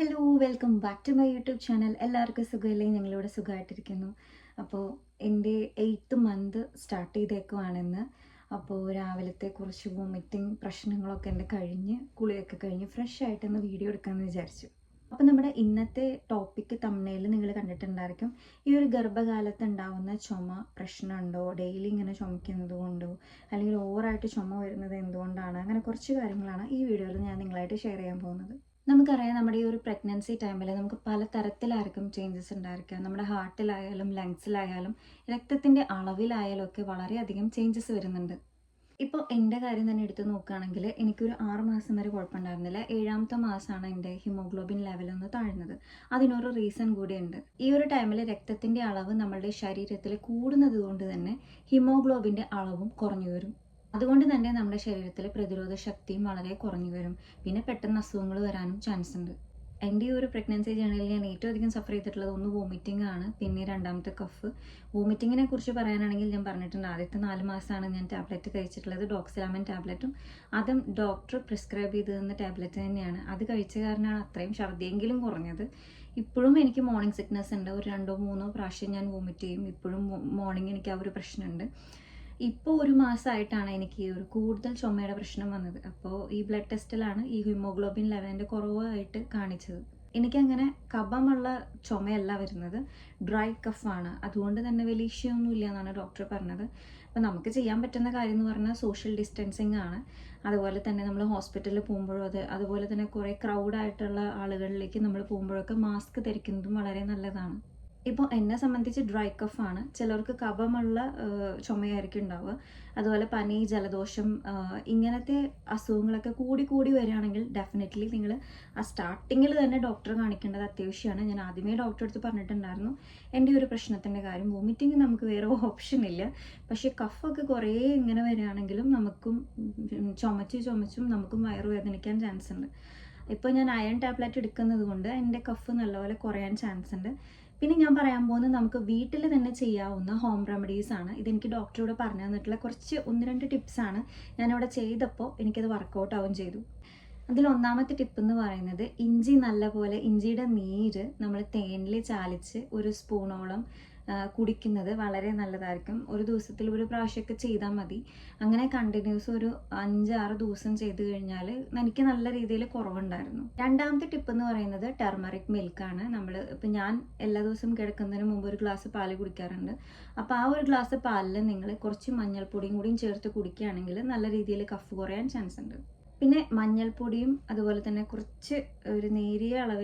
Hello welcome back to my YouTube channel എല്ലാവർക്കും സുഖമില്ലേ? ഞങ്ങളിവിടെ സുഖമായിട്ടിരിക്കുന്നു. അപ്പോൾ എന്റെ എയ്ത്ത് മന്ത് സ്റ്റാർട്ട് ചെയ്തേക്കുവാണെന്ന്. അപ്പോൾ രാവിലത്തെ കുറച്ച് വോമിറ്റിംഗ് പ്രശ്നങ്ങളൊക്കെ എന്റെ കഴിഞ്ഞ് കുളിയൊക്കെ കഴിഞ്ഞ് ഫ്രഷ് ആയിട്ടൊന്ന് വീഡിയോ എടുക്കാമെന്ന് വിചാരിച്ചു. അപ്പോൾ നമ്മുടെ ഇന്നത്തെ ടോപ്പിക്ക് തമ്മിൽ നിങ്ങൾ കണ്ടിട്ടുണ്ടായിരിക്കും. ഈ ഒരു ഗർഭകാലത്ത് ഉണ്ടാവുന്ന ചുമ പ്രശ്നമുണ്ടോ? ഡെയിലി ഇങ്ങനെ ചുമക്കുന്നത് കൊണ്ടോ? അല്ലെങ്കിൽ ഓവറായിട്ട് ചുമ വരുന്നത് എന്തുകൊണ്ടാണ്? അങ്ങനെ കുറച്ച് കാര്യങ്ങളാണ് ഈ വീഡിയോയിൽ ഞാൻ നിങ്ങളായിട്ട് ഷെയർ ചെയ്യാൻ പോകുന്നത്. നമുക്കറിയാം നമ്മുടെ ഈ ഒരു പ്രഗ്നൻസി ടൈമിൽ നമുക്ക് പല തരത്തിലായിരിക്കും ചേഞ്ചസ് ഉണ്ടായിരിക്കാം നമ്മുടെ ഹാർട്ടിലായാലും ലങ്സിലായാലും രക്തത്തിന്റെ അളവിലായാലും ഒക്കെ വളരെയധികം ചേഞ്ചസ് വരുന്നുണ്ട്. ഇപ്പോൾ എന്റെ കാര്യം തന്നെ എടുത്ത് നോക്കുകയാണെങ്കിൽ എനിക്കൊരു ആറ് മാസം വരെ കുഴപ്പമുണ്ടായിരുന്നില്ല. ഏഴാമത്തെ മാസമാണ് എന്റെ ഹിമോഗ്ലോബിൻ ലെവൽ ഒന്ന് താഴ്ന്നത്. അതിനൊരു റീസൺ കൂടിയുണ്ട്. ഈ ഒരു ടൈമിൽ രക്തത്തിന്റെ അളവ് നമ്മളുടെ ശരീരത്തിൽ കൂടുന്നത് കൊണ്ട് തന്നെ ഹിമോഗ്ലോബിന്റെ അളവും കുറഞ്ഞു വരും. അതുകൊണ്ട് തന്നെ നമ്മുടെ ശരീരത്തിലെ പ്രതിരോധ ശക്തിയും വളരെ കുറഞ്ഞു വരും. പിന്നെ പെട്ടെന്ന് അസുഖങ്ങൾ വരാനും ചാൻസ് ഉണ്ട്. എന്റെ ഈ ഒരു പ്രഗ്നൻസി ജേണിയിൽ ഞാൻ ഏറ്റവും അധികം സഫർ ചെയ്തിട്ടുള്ളത് ഒന്ന് വോമിറ്റിംഗ് ആണ് പിന്നെ രണ്ടാമത്തെ കഫ് വോമിറ്റിങ്ങിനെ കുറിച്ച് പറയാനാണെങ്കിൽ ഞാൻ പറഞ്ഞിട്ടുണ്ട് ആദ്യത്തെ നാല് മാസമാണ് ഞാൻ ടാബ്ലറ്റ് കഴിച്ചിട്ടുള്ളത് ഡോക്സിലാമൻ ടാബ്ലറ്റും അതും ഡോക്ടർ പ്രിസ്ക്രൈബ് ചെയ്ത് തന്ന ടാബ്ലറ്റ് തന്നെയാണ്. അത് കഴിച്ച കാരണമാണ് അത്രയും ഛർദിയെങ്കിലും കുറഞ്ഞത്. ഇപ്പോഴും എനിക്ക് മോർണിംഗ് സിക്നസ് ഉണ്ട്. ഒരു രണ്ടോ മൂന്നോ പ്രാവശ്യം ഞാൻ വോമിറ്റ് ചെയ്യും. ഇപ്പോഴും മോർണിംഗ് എനിക്ക് ആ ഒരു പ്രശ്നമുണ്ട്. ഇപ്പോൾ ഒരു മാസമായിട്ടാണ് എനിക്ക് ഒരു കൂടുതൽ ചുമയുടെ പ്രശ്നം വന്നത്. അപ്പോൾ ഈ ബ്ലഡ് ടെസ്റ്റിലാണ് ഈ ഹിമോഗ്ലോബിൻ ലെവലിന്റെ കുറവായിട്ട് കാണിച്ചത്. എനിക്കങ്ങനെ കഫമുള്ള ചുമയല്ല വരുന്നത്. ഡ്രൈ കഫാണ് അതുകൊണ്ട് തന്നെ വലിയ ഇഷ്യൊന്നുമില്ല എന്നാണ് ഡോക്ടർ പറഞ്ഞത്. അപ്പോൾ നമുക്ക് ചെയ്യാൻ പറ്റുന്ന കാര്യം എന്ന് പറഞ്ഞാൽ സോഷ്യൽ ഡിസ്റ്റൻസിങ് ആണ്. അതുപോലെ തന്നെ നമ്മൾ ഹോസ്പിറ്റലിൽ പോകുമ്പോഴും അത് അതുപോലെ തന്നെ കുറേ ക്രൗഡായിട്ടുള്ള ആളുകളിലേക്ക് നമ്മൾ പോകുമ്പോഴൊക്കെ മാസ്ക് ധരിക്കുന്നതും വളരെ നല്ലതാണ്. ഇപ്പോൾ എന്നെ സംബന്ധിച്ച് ഡ്രൈ കഫാണ് ചിലർക്ക് കഫമുള്ള ചുമയായിരിക്കും ഉണ്ടാവുക. അതുപോലെ പനി ജലദോഷം ഇങ്ങനത്തെ അസുഖങ്ങളൊക്കെ കൂടി കൂടി വരികയാണെങ്കിൽ ഡെഫിനറ്റ്ലി നിങ്ങൾ ആ സ്റ്റാർട്ടിങ്ങിൽ തന്നെ ഡോക്ടറെ കാണിക്കേണ്ടത് അത്യാവശ്യമാണ്. ഞാൻ ആദ്യമേ ഡോക്ടറെ അടുത്ത് പറഞ്ഞിട്ടുണ്ടായിരുന്നു. എന്റെ ഒരു പ്രശ്നത്തിന്റെ കാര്യം വോമിറ്റിംഗ് നമുക്ക് വേറെ ഓപ്ഷൻ ഇല്ല. പക്ഷേ കഫൊക്കെ കുറേ ഇങ്ങനെ വരികയാണെങ്കിലും നമുക്കും ചുമച്ച് ചുമച്ചും നമുക്കും വയറുവേദനിക്കാൻ ചാൻസ് ഉണ്ട്. ഇപ്പോൾ ഞാൻ അയൺ ടാബ്ലറ്റ് എടുക്കുന്നത് കൊണ്ട് എന്റെ കഫ് നല്ലപോലെ കുറയാൻ ചാൻസ് ഉണ്ട്. പിന്നെ ഞാൻ പറയാൻ പോകുന്നത് നമുക്ക് വീട്ടിൽ തന്നെ ചെയ്യാവുന്ന ഹോം റെമഡീസ് ആണ്. ഇതെനിക്ക് ഡോക്ടറോട് പറഞ്ഞു തന്നിട്ടുള്ള കുറച്ച് ഒന്ന് രണ്ട് ടിപ്സ് ആണ് ഞാനിവിടെ ചെയ്തപ്പോൾ എനിക്കത് വർക്കൗട്ട് ആവുകയും ചെയ്തു. അതിൽ ഒന്നാമത്തെ ടിപ്പ് എന്ന് പറയുന്നത് ഇഞ്ചി നല്ലപോലെ ഇഞ്ചിയുടെ നീര് നമ്മൾ തേനിൽ ചാലിച്ച് ഒരു സ്പൂണോളം കുടിക്കുന്നത് വളരെ നല്ലതായിരിക്കും. ഒരു ദിവസത്തിൽ ഒരു പ്രാവശ്യമൊക്കെ ചെയ്താൽ മതി. അങ്ങനെ കണ്ടിന്യൂസ് ഒരു അഞ്ചാറ് ദിവസം ചെയ്ത് കഴിഞ്ഞാൽ എനിക്ക് നല്ല രീതിയിൽ കുറവുണ്ടായിരുന്നു. രണ്ടാമത്തെ ടിപ്പ് എന്ന് പറയുന്നത് ടെർമറിക് മിൽക്കാണ് നമ്മൾ ഇപ്പം ഞാൻ എല്ലാ ദിവസവും കിടക്കുന്നതിന് മുമ്പ് ഒരു ഗ്ലാസ് പാൽ കുടിക്കാറുണ്ട്. അപ്പോൾ ആ ഒരു ഗ്ലാസ് പാലിൽ നിങ്ങൾ കുറച്ച് മഞ്ഞൾപ്പൊടിയും കൂടിയും ചേർത്ത് കുടിക്കുകയാണെങ്കിൽ നല്ല രീതിയിൽ കഫ് കുറയാൻ ചാൻസ് ഉണ്ട്. പിന്നെ മഞ്ഞൾപ്പൊടിയും അതുപോലെ തന്നെ കുറച്ച് ഒരു നേരിയ അളവിൽ